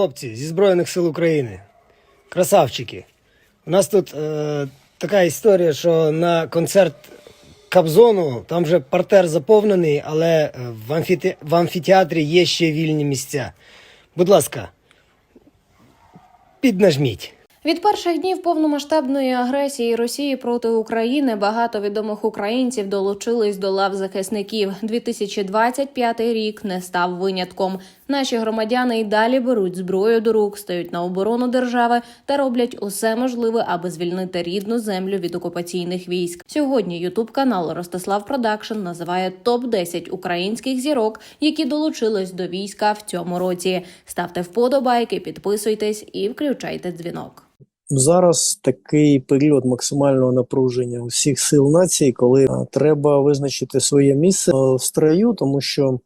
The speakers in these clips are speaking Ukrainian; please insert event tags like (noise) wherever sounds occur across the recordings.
Хлопці зі Збройних сил України, красавчики. У нас тут е, така історія, що на концерт Кабзону там вже партер заповнений, але е, в, амфіте... в амфітеатрі є ще вільні місця. Будь ласка, піднажміть. Від перших днів повномасштабної агресії Росії проти України багато відомих українців долучились до лав захисників. 2025 рік не став винятком. Наші громадяни й далі беруть зброю до рук, стають на оборону держави та роблять усе можливе, аби звільнити рідну землю від окупаційних військ. Сьогодні Ютуб канал Ростислав Продакшн називає топ 10 українських зірок, які долучились до війська в цьому році. Ставте вподобайки, підписуйтесь і включайте дзвінок. Зараз такий період максимального напруження усіх сил нації, коли треба визначити своє місце в строю, тому що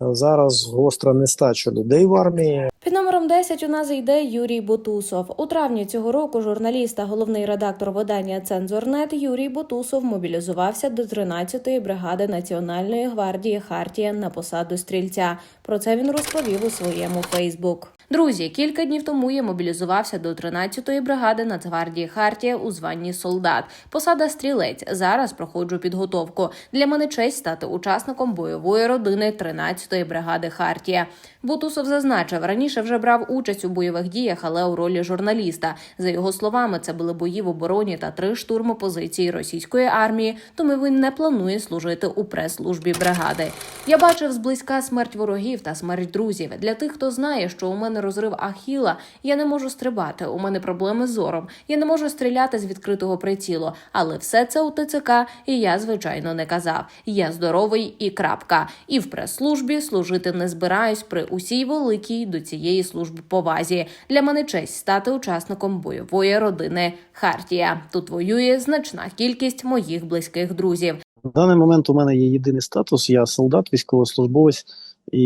зараз гостра нестача людей в армії. Під номером 10 у нас йде Юрій Бутусов. У травні цього року журналіст та головний редактор видання Цензорнет Юрій Бутусов мобілізувався до 13-ї бригади Національної гвардії Хартія на посаду стрільця. Про це він розповів у своєму Фейсбук. Друзі, кілька днів тому я мобілізувався до 13-ї бригади Нацгвардії Хартія у званні солдат. Посада стрілець. Зараз проходжу підготовку. Для мене честь стати учасником бойової родини 13-ї бригади Хартія. Бутусов зазначив, раніше вже брав участь у бойових діях, але у ролі журналіста. За його словами, це були бої в обороні та три штурми позиції російської армії. Тому він не планує служити у прес-службі бригади. Я бачив зблизька смерть ворогів та смерть друзів. Для тих, хто знає, що у мене розрив Ахіла, я не можу стрибати. У мене проблеми з зором. Я не можу стріляти з відкритого прицілу. Але все це у ТЦК, і я звичайно не казав. Я здоровий і крапка. І в прес-службі служити не збираюсь при усій великій до цієї служби повазі. Для мене честь стати учасником бойової родини Хартія. Тут воює значна кількість моїх близьких друзів. В даний момент у мене є єдиний статус: я солдат, військовослужбовець, і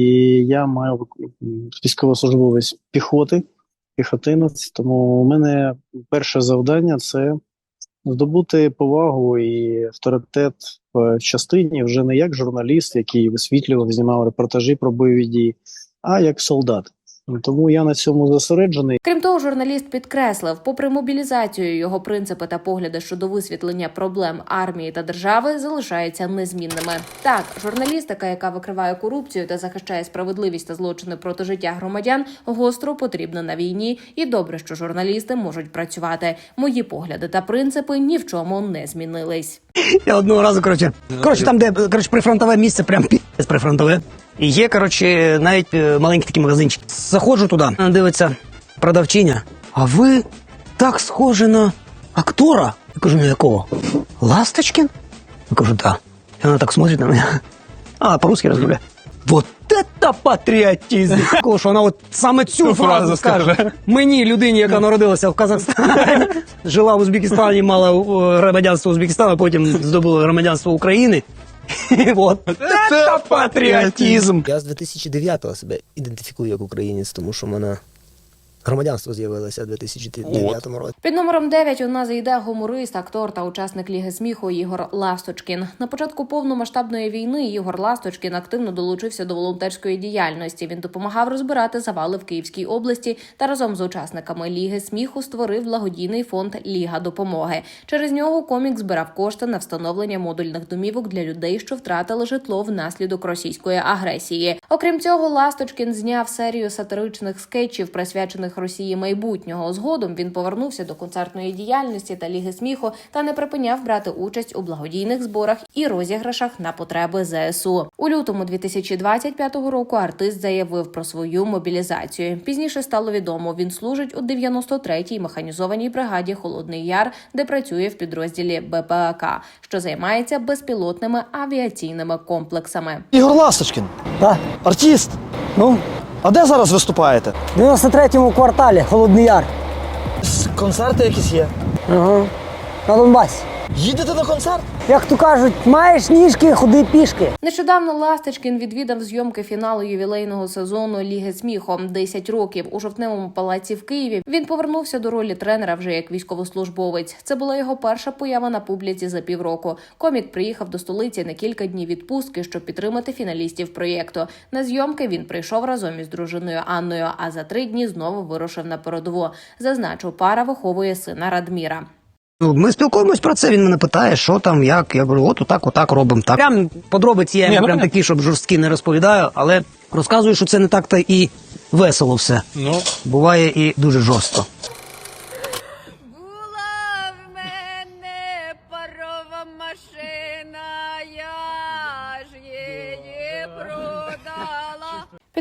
я маю військовослужбовець піхоти, піхотинець. Тому у мене перше завдання це здобути повагу і авторитет в частині вже не як журналіст, який висвітлював, знімав репортажі про бойові дії, а як солдат. Тому я на цьому зосереджений. Крім того, журналіст підкреслив, попри мобілізацію, його принципи та погляди щодо висвітлення проблем армії та держави залишаються незмінними. Так, журналістика, яка викриває корупцію та захищає справедливість та злочини проти життя громадян, гостро потрібна на війні, і добре, що журналісти можуть працювати. Мої погляди та принципи ні в чому не змінились. Я одного разу, коротше, коротше, там, де коротше, прифронтове місце, прям пі***ць прифронтове. І є, коротше, навіть е, маленький такий магазинчик. Заходжу туди, дивиться продавчиня. А ви так схожі на актора. Я кажу, на якого? Ласточкін? Я кажу, да. І вона так смотрить на мене. А, по-русски розмовляє. Вот это патріотизм! Такого, що вона от саме цю фразу скаже. Мені, людині, яка народилася в Казахстані, жила в Узбекистані, мала е, громадянство Узбекистану, потім здобула громадянство України. (laughs) І от це патріотизм! Я з 2009-го себе ідентифікую як українець, тому що мене громадянство з'явилося в 2009 році. Під номером 9 у нас йде гуморист, актор та учасник Ліги сміху Ігор Ласточкін. На початку повномасштабної війни Ігор Ласточкін активно долучився до волонтерської діяльності. Він допомагав розбирати завали в Київській області та разом з учасниками Ліги сміху створив благодійний фонд Ліга допомоги. Через нього комік збирав кошти на встановлення модульних домівок для людей, що втратили житло внаслідок російської агресії. Окрім цього, Ласточкін зняв серію сатиричних скетчів, присвячених Росії майбутнього. Згодом він повернувся до концертної діяльності та ліги сміху та не припиняв брати участь у благодійних зборах і розіграшах на потреби ЗСУ. У лютому 2025 року артист заявив про свою мобілізацію. Пізніше стало відомо, він служить у 93-й механізованій бригаді Холодний Яр, де працює в підрозділі БПАК, що займається безпілотними авіаційними комплексами. Ігор Ласточкін, Так, артист. ну, А де зараз виступаєте? в 93-му кварталі, Холодний Яр. Концерти якісь є. Ага. На Донбасі. Їдете на концерт? Як то кажуть, маєш ніжки, ходи пішки. Нещодавно Ласточкін відвідав зйомки фіналу ювілейного сезону Ліги сміху 10 років у жовтневому палаці в Києві. Він повернувся до ролі тренера вже як військовослужбовець. Це була його перша поява на публіці за півроку. Комік приїхав до столиці на кілька днів відпустки, щоб підтримати фіналістів проєкту. На зйомки він прийшов разом із дружиною Анною. А за три дні знову вирушив на передову. Зазначив, пара виховує сина Радміра. Ну, Ми спілкуємось про це. Він мене питає, що там, як. Я говорю, от отак, отак робимо. Так. Прям подробиці я Ні, ну, прям понятно. такі, щоб жорсткі не розповідаю, але розказую, що це не так то і весело все. Ну. Буває і дуже жорстко.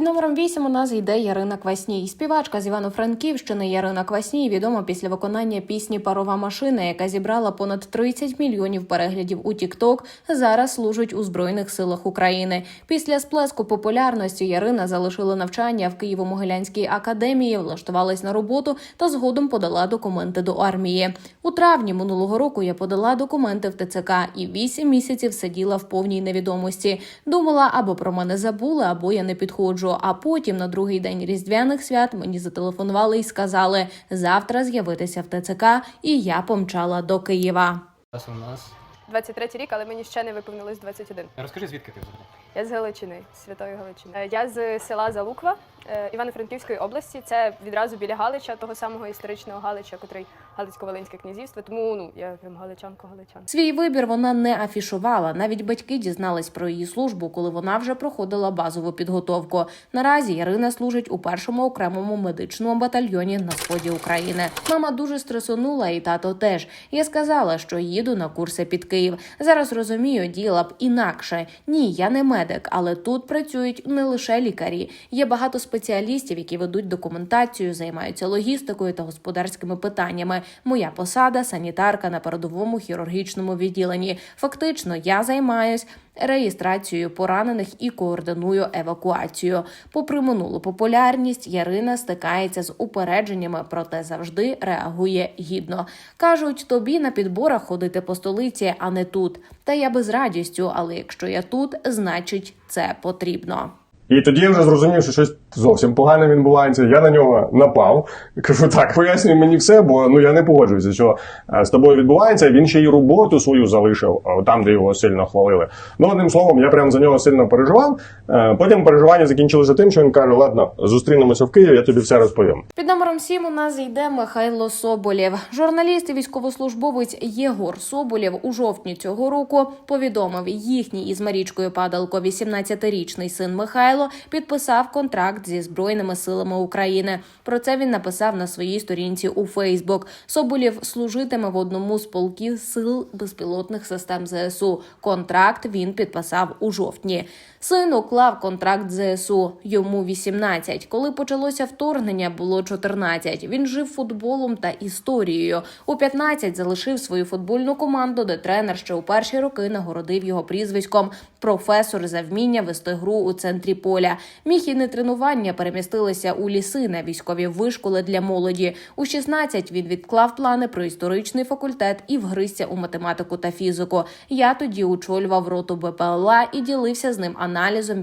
Під номером 8 у нас йде Ярина Квасній. Співачка з Івано-Франківщини Ярина Квасній відома після виконання пісні Парова машина, яка зібрала понад 30 мільйонів переглядів у TikTok, Зараз служить у збройних силах України. Після сплеску популярності Ярина залишила навчання в Києво-Могилянській академії, влаштувалась на роботу та згодом подала документи до армії. У травні минулого року я подала документи в ТЦК і 8 місяців сиділа в повній невідомості. Думала, або про мене забули, або я не підходжу. А потім на другий день різдвяних свят мені зателефонували і сказали завтра з'явитися в ТЦК, і я помчала до Києва. У нас. 23 рік, але мені ще не виповнилось 21. Розкажи, звідки ти взагалі? Я з Галичини, Святої Галичини. Е, Я з села Залуква е, Івано-Франківської області. Це відразу біля Галича, того самого історичного Галича, котрий Галицько-Волинське князівство. Тому ну я прям галичанка галичан. Свій вибір вона не афішувала. Навіть батьки дізнались про її службу, коли вона вже проходила базову підготовку. Наразі Ярина служить у першому окремому медичному батальйоні на сході України. Мама дуже стресонула, і тато теж. Я сказала, що їду на курси під Київ. Зараз розумію, діла б інакше. Ні, я не медик, але тут працюють не лише лікарі. Є багато спеціалістів, які ведуть документацію, займаються логістикою та господарськими питаннями. Моя посада санітарка на передовому хірургічному відділенні. Фактично, я займаюсь реєстрацією поранених і координую евакуацію. Попри минулу популярність, Ярина стикається з упередженнями, проте завжди реагує гідно. кажуть, тобі на підборах ходити по столиці, а не тут. Та я би з радістю, але якщо я тут, значить це потрібно. І тоді я вже зрозумів, що щось зовсім погане відбувається. Я на нього напав. Кажу, так, пояснюй мені все, бо ну я не погоджуюся, що е, з тобою відбувається. Він ще й роботу свою залишив, е, там, де його сильно хвалили. Ну, одним словом, я прям за нього сильно переживав. Е, Потім переживання закінчилися тим, що він каже: Ладно, зустрінемося в Києві, я тобі все розповім. Під номером 7 у нас йде Михайло Соболєв. Журналіст і військовослужбовець Єгор Соболєв у жовтні цього року повідомив, їхній із Марічкою Падалко, 18-річний син Михайло, підписав контракт зі збройними силами України. Про це він написав на своїй сторінці у Фейсбук. Соболєв служитиме в одному з полків сил безпілотних систем ЗСУ. Контракт він підписав у жовтні. Син уклав контракт ЗСУ. Йому 18. Коли почалося вторгнення, було 14. Він жив футболом та історією. У 15 залишив свою футбольну команду, де тренер ще у перші роки нагородив його прізвиськом професор за вміння вести гру у центрі поля. Міхіни тренування перемістилися у ліси на військові вишколи для молоді. У 16 він відклав плани про історичний факультет і вгризся у математику та фізику. Я тоді очолював роту БПЛА і ділився з ним аналізом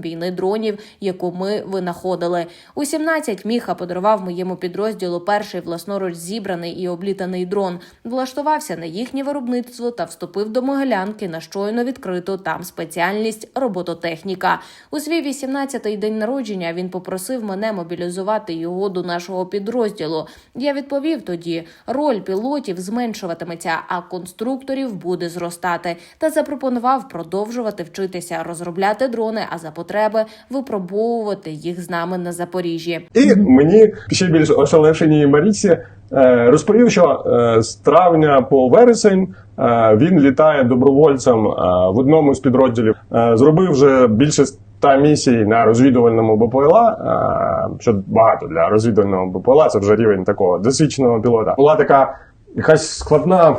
війни дронів, яку ми винаходили. У 17 Міха подарував моєму підрозділу перший власноруч зібраний і облітаний дрон. Влаштувався на їхнє виробництво та вступив до Могилянки на щойно відкриту там спеціальність робототехніка. У свій 18-й день народження він попросив мене мобілізувати його до нашого підрозділу. Я відповів тоді: роль пілотів зменшуватиметься, а конструкторів буде зростати. Та запропонував продовжувати вчитися розробляти дрони, а за потреби випробовувати їх з нами на Запоріжжі. І мені ще більш ошелешеній Маріці е, розповів, що е, з травня по вересень е, він літає добровольцем в одному з підрозділів. Зробив вже більше ста місій на розвідувальному БПЛА, що багато для розвідувального БПЛА, це вже рівень такого досвідченого пілота. Була така якась складна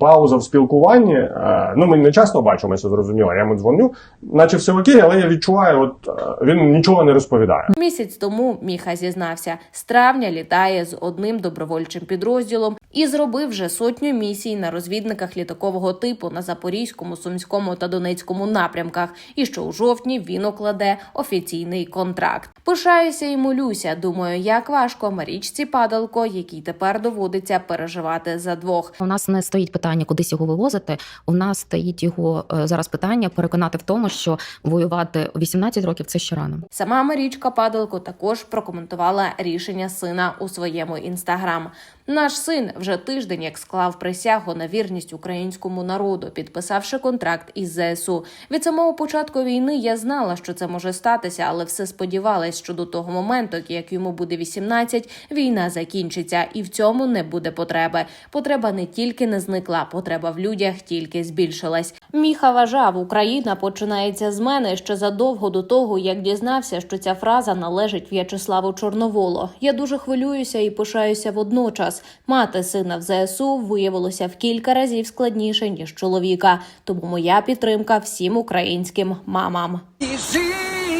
пауза в спілкуванні. Е, Ну, ми не часто бачимося, зрозуміло. Я йому дзвоню, наче все окей, але я відчуваю, от е, він нічого не розповідає. Місяць тому Міха зізнався, з травня літає з одним добровольчим підрозділом і зробив вже сотню місій на розвідниках літакового типу на Запорізькому, Сумському та Донецькому напрямках. І що у жовтні він укладе офіційний контракт. Пишаюся і молюся. Думаю, як важко Марічці Падалко, якій тепер доводиться переживати за двох. У нас не стоїть питання кудись його вивозити. У нас стоїть його е, зараз питання переконати в тому, що воювати у 18 років це ще рано. Сама Марічка Падалко також прокоментувала рішення сина у своєму інстаграм. Наш син вже тиждень як склав присягу на вірність українському народу, підписавши контракт із ЗСУ. Від самого початку війни я знала, що це може статися, але все сподівалась, що до того моменту, як йому буде 18, війна закінчиться, і в цьому не буде потреби. Потреба не тільки не зникла, потреба в людях тільки збільшилась. Міха вважав, Україна починається з мене ще задовго до того, як дізнався, що ця фраза належить В'ячеславу Чорноволу. Я дуже хвилююся і пишаюся водночас. Мати сина в ЗСУ виявилося в кілька разів складніше ніж чоловіка. Тому моя підтримка всім українським мамам. Біжи,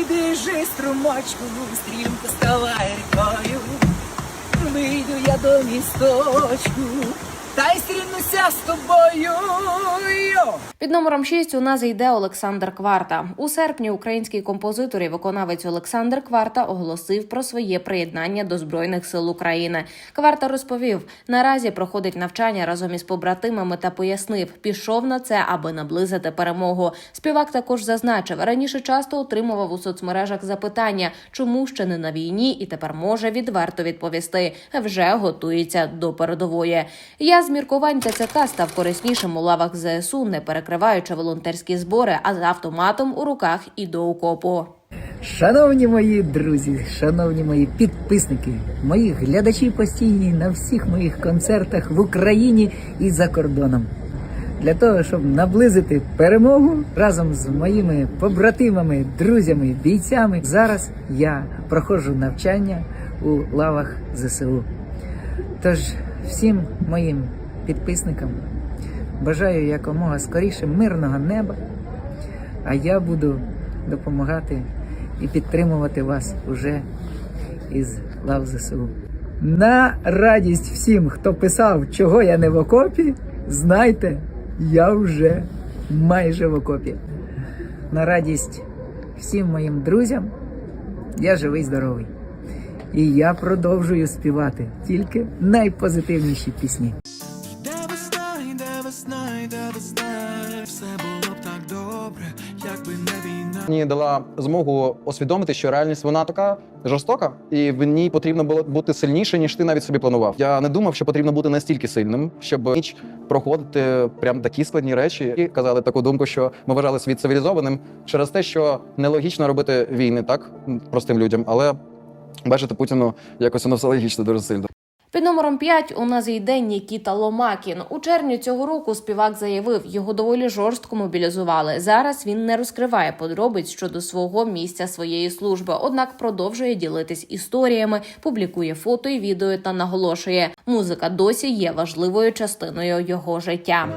біжи, струмочку, стрімко ставай рікою. Вийду я до місточку, та й стрінуся з тобою. Під номером 6 у нас йде Олександр Кварта. У серпні український композитор і виконавець Олександр Кварта оголосив про своє приєднання до збройних сил України. Кварта розповів, наразі проходить навчання разом із побратимами та пояснив, пішов на це, аби наблизити перемогу. Співак також зазначив, раніше часто отримував у соцмережах запитання, чому ще не на війні, і тепер може відверто відповісти. Вже готується до передової. Я з міркувань ТЦК став кориснішим у лавах ЗСУ, не перекриваючи волонтерські збори, а з автоматом у руках і до окопу. Шановні мої друзі, шановні мої підписники, мої глядачі постійні на всіх моїх концертах в Україні і за кордоном. Для того, щоб наблизити перемогу разом з моїми побратимами, друзями, бійцями, зараз я проходжу навчання у лавах ЗСУ. Тож всім моїм підписникам бажаю якомога скоріше мирного неба, а я буду допомагати і підтримувати вас уже із лав ЗСУ. На радість всім, хто писав, чого я не в окопі, знайте, я вже майже в окопі. На радість всім моїм друзям, я живий, здоровий. І я продовжую співати тільки найпозитивніші пісні. Йде весна, йде весна, йде весна, все було б так добре, якби не війна. Мені дала змогу усвідомити, що реальність вона така жорстока, і в ній потрібно було бути сильніше, ніж ти навіть собі планував. Я не думав, що потрібно бути настільки сильним, щоб ніч проходити прям такі складні речі. І казали таку думку, що ми вважали світ цивілізованим через те, що нелогічно робити війни так простим людям, але бачите Путіну якось воно все логічно дуже сильно. Під номером 5 у нас йде Нікіта Ломакін. У червні цього року співак заявив, його доволі жорстко мобілізували. Зараз він не розкриває подробиць щодо свого місця своєї служби, однак продовжує ділитись історіями, публікує фото і відео та наголошує, музика досі є важливою частиною його життя.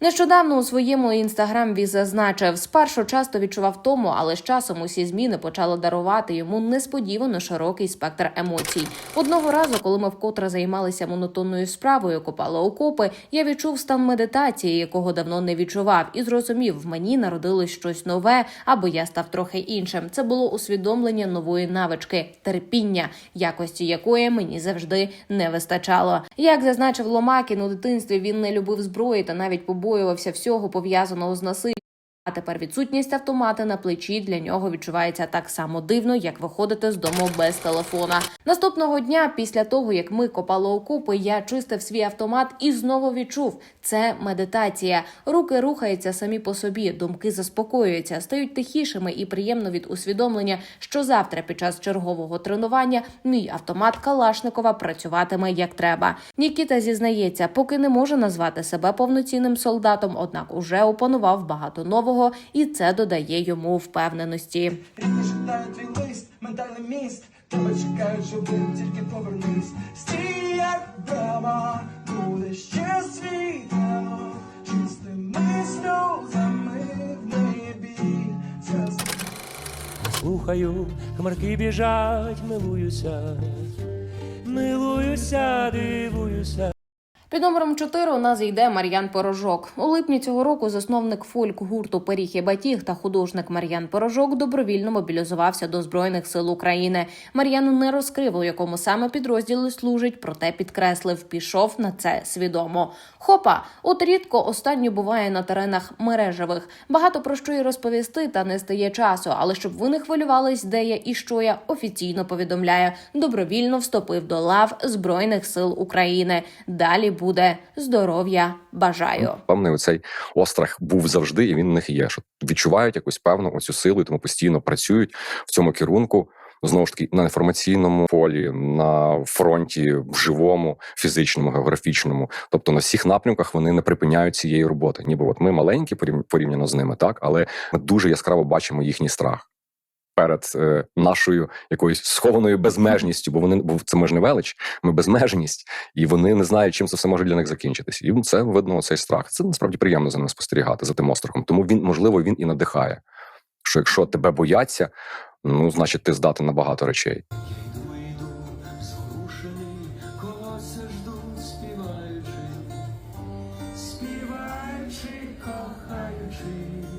Нещодавно у своєму інстаграм він зазначив, спершу часто відчував тому, але з часом усі зміни почали дарувати йому несподівано широкий спектр емоцій. Одного разу, коли ми вкотре займалися монотонною справою, копали окопи, я відчув стан медитації, якого давно не відчував, і зрозумів, в мені народилось щось нове, або я став трохи іншим. Це було усвідомлення нової навички терпіння, якості якої мені завжди не вистачало. Як зазначив Ломакін, у дитинстві він не любив зброї та навіть побоювався всього пов'язаного з насиллям. А тепер відсутність автомата на плечі для нього відчувається так само дивно, як виходити з дому без телефона. Наступного дня, після того як ми копали окопи, я чистив свій автомат і знову відчув це медитація. Руки рухаються самі по собі, думки заспокоюються, стають тихішими і приємно від усвідомлення, що завтра під час чергового тренування мій автомат Калашникова працюватиме як треба. Нікіта зізнається, поки не може назвати себе повноцінним солдатом, однак уже опанував багато нового Зеленського, і це додає йому впевненості. Твій лист, ментальний міст. Тебе чекають, щоб тільки повернись. Стій, як вдома, буде ще світло. Чистими сльозами в небі. Слухаю, хмарки біжать, милуюся, милуюся, дивуюся. Під номером 4 у нас йде Мар'ян Порожок. У липні цього року засновник фольк гурту Пиріг і Батіг та художник Мар'ян Порожок добровільно мобілізувався до збройних сил України. Мар'ян не розкрив, у якому саме підрозділі служить, проте підкреслив, пішов на це свідомо. Хопа, от рідко останнє буває на теренах мережевих. Багато про що й розповісти, та не стає часу. Але щоб ви не хвилювались, де я і що я офіційно повідомляю. Добровільно вступив до лав збройних сил України. Далі буде здоров'я. Бажаю. Певний оцей острах був завжди, і він в них є. Що відчувають якусь певну оцю силу, і тому постійно працюють в цьому керунку. Знову ж таки, на інформаційному полі, на фронті, в живому, фізичному, географічному, тобто на всіх напрямках вони не припиняють цієї роботи. Ніби от ми маленькі порів- порівняно з ними, так але ми дуже яскраво бачимо їхній страх перед е, нашою якоюсь схованою безмежністю, бо вони бо це ми ж не велич, ми безмежність, і вони не знають, чим це все може для них закінчитись. І це видно цей страх. Це насправді приємно за ним спостерігати за тим острахом. Тому він можливо він і надихає. Що якщо тебе бояться, ну значить ти здатен на багато речей. співаючи, кохаючи,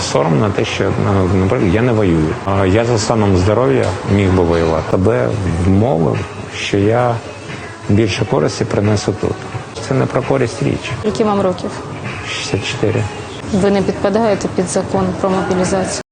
Сором на те, що ну, наприклад, я не воюю. А Я за станом здоров'я міг би воювати. Тебе вмовив, що я більше користі принесу тут. Це не про користь річ. Які вам років? 64. Ви не підпадаєте під закон про мобілізацію.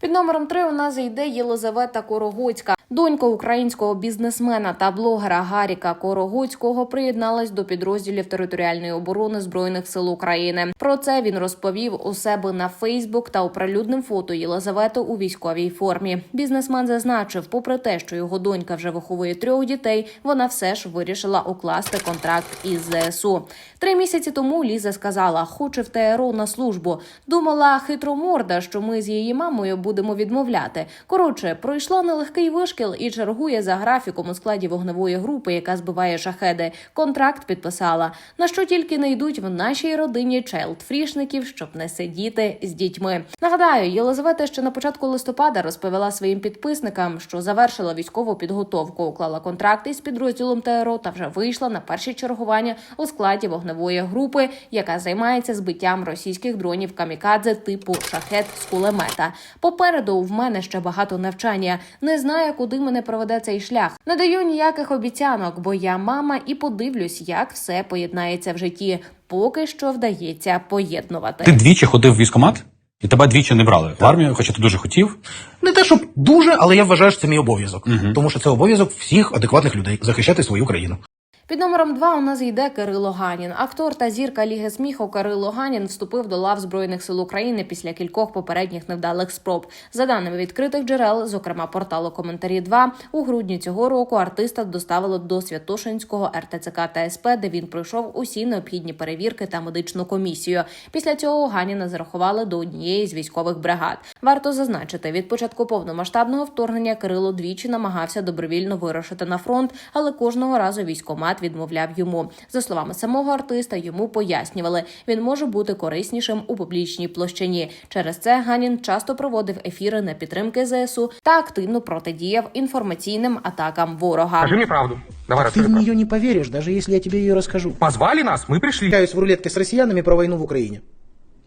Під номером 3 у нас йде Єлизавета Корогоцька. Донька українського бізнесмена та блогера Гаріка Корогоцького приєдналась до підрозділів територіальної оборони збройних сил України. Про це він розповів у себе на Фейсбук та оприлюднив фото Єлизавети у військовій формі. Бізнесмен зазначив, попри те, що його донька вже виховує трьох дітей, вона все ж вирішила укласти контракт із ЗСУ. Три місяці тому Ліза сказала, хоче в ТРО на службу. Думала хитроморда, що ми з її мамою будемо відмовляти. Коротше, пройшла нелегкий вишкіл і чергує за графіком у складі вогневої групи, яка збиває шахеди. Контракт підписала. На що тільки не йдуть в нашій родині чайлдфрішників, щоб не сидіти з дітьми. Нагадаю, Єлизавета ще на початку листопада розповіла своїм підписникам, що завершила військову підготовку, уклала контракт із підрозділом ТРО та вже вийшла на перші чергування у складі вогневої групи, яка займається збиттям російських дронів камікадзе типу шахет з кулемета. Попереду в мене ще багато навчання. Не знаю, куди мене проведе цей шлях. Не даю ніяких обіцянок, бо я мама і подивлюсь, як все поєднається в житті. Поки що вдається поєднувати. Ти двічі ходив в військомат, і тебе двічі не брали в армію, хоча ти дуже хотів. Не те, щоб дуже, але я вважаю, що це мій обов'язок. Тому що це обов'язок всіх адекватних людей захищати свою країну. Під номером 2 у нас йде Кирило Ганін. Актор та зірка Ліги сміху Кирило Ганін вступив до лав збройних сил України після кількох попередніх невдалих спроб. За даними відкритих джерел, зокрема порталу Коментарі 2 у грудні цього року артиста доставили до Святошинського РТЦК та СП, де він пройшов усі необхідні перевірки та медичну комісію. Після цього Ганіна зарахували до однієї з військових бригад. Варто зазначити, від початку повномасштабного вторгнення Кирило двічі намагався добровільно вирушити на фронт, але кожного разу військомат відмовляв йому. За словами самого артиста, йому пояснювали, він може бути кориснішим у публічній площині. Через це Ганін часто проводив ефіри на підтримки ЗСУ та активно протидіяв інформаційним атакам ворога. мне правду. Давай Ты в нее не поверишь, даже если я тебе ее расскажу. Позвали нас, мы пришли. Я в рулетке с россиянами про войну в Украине.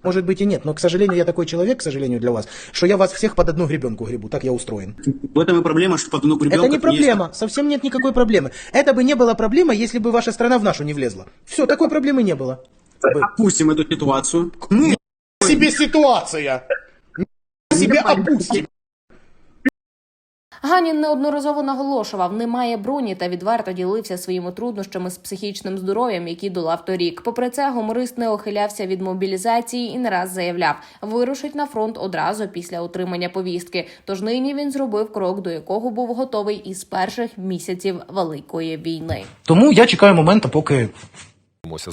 Может быть и нет, но, к сожалению, я такой человек, к сожалению, для вас, что я вас всех под одну гребенку гребу. Так я устроен. В этом и проблема, что под одну Это не проблема, совсем нет никакой проблемы. Это бы не было проблемой, если бы ваша страна в нашу не влезла. Все, такой проблемы не было. Опустим эту ситуацию. Мы себе ситуация. Себе опустим. Ганін неодноразово наголошував, немає броні та відверто ділився своїми труднощами з психічним здоров'ям, які долав торік. Попри це, гуморист не ухилявся від мобілізації і не раз заявляв, вирушить на фронт одразу після отримання повістки. Тож нині він зробив крок, до якого був готовий із перших місяців великої війни. Тому я чекаю моменту, поки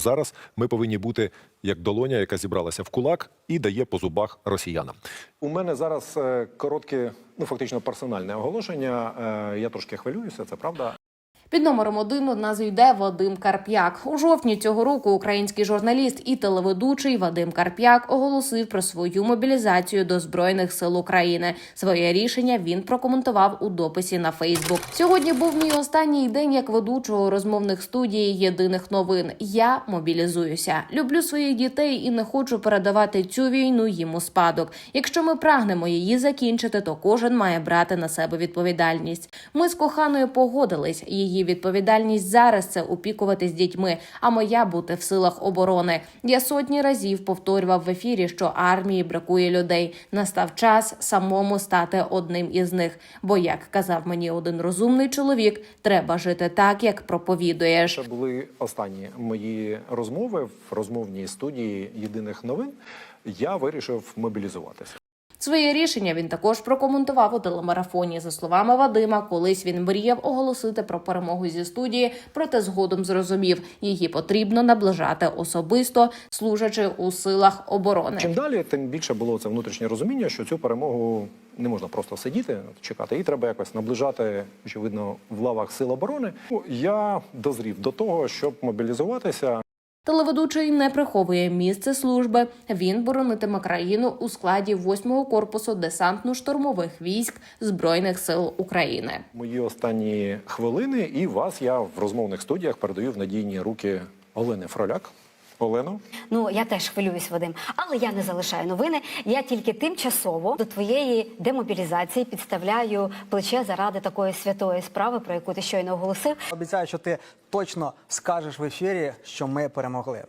Зараз ми повинні бути як долоня, яка зібралася в кулак і дає по зубах росіянам. У мене зараз е, коротке, ну фактично персональне оголошення. Е, Я трошки хвилююся, це правда. Під номером один у нас йде Вадим Карп'як. У жовтні цього року український журналіст і телеведучий Вадим Карп'як оголосив про свою мобілізацію до збройних сил України. Своє рішення він прокоментував у дописі на Фейсбук. Сьогодні був мій останній день як ведучого розмовних студій єдиних новин. Я мобілізуюся. Люблю своїх дітей і не хочу передавати цю війну їм у спадок. Якщо ми прагнемо її закінчити, то кожен має брати на себе відповідальність. Ми з коханою погодились. Її відповідальність зараз це опікуватись дітьми, а моя бути в силах оборони. Я сотні разів повторював в ефірі, що армії бракує людей. Настав час самому стати одним із них. Бо, як казав мені один розумний чоловік, треба жити так, як проповідуєш. Це були останні мої розмови в розмовній студії єдиних новин. Я вирішив мобілізуватися. Своє рішення він також прокоментував у телемарафоні. За словами Вадима, колись він мріяв оголосити про перемогу зі студії, проте згодом зрозумів, її потрібно наближати особисто, служачи у силах оборони. Чим далі, тим більше було це внутрішнє розуміння, що цю перемогу не можна просто сидіти, чекати. Її треба якось наближати, очевидно, в лавах сил оборони. Ну, Я дозрів до того, щоб мобілізуватися. Телеведучий не приховує місце служби. Він боронитиме країну у складі 8-го корпусу десантно-штурмових військ збройних сил України. Мої останні хвилини, і вас я в розмовних студіях передаю в надійні руки Олени Фроляк. Олено, Ну я теж хвилююсь, Вадим, але я не залишаю новини. Я тільки тимчасово до твоєї демобілізації підставляю плече заради такої святої справи, про яку ти щойно оголосив. Обіцяю, що ти точно скажеш в ефірі, що ми перемогли.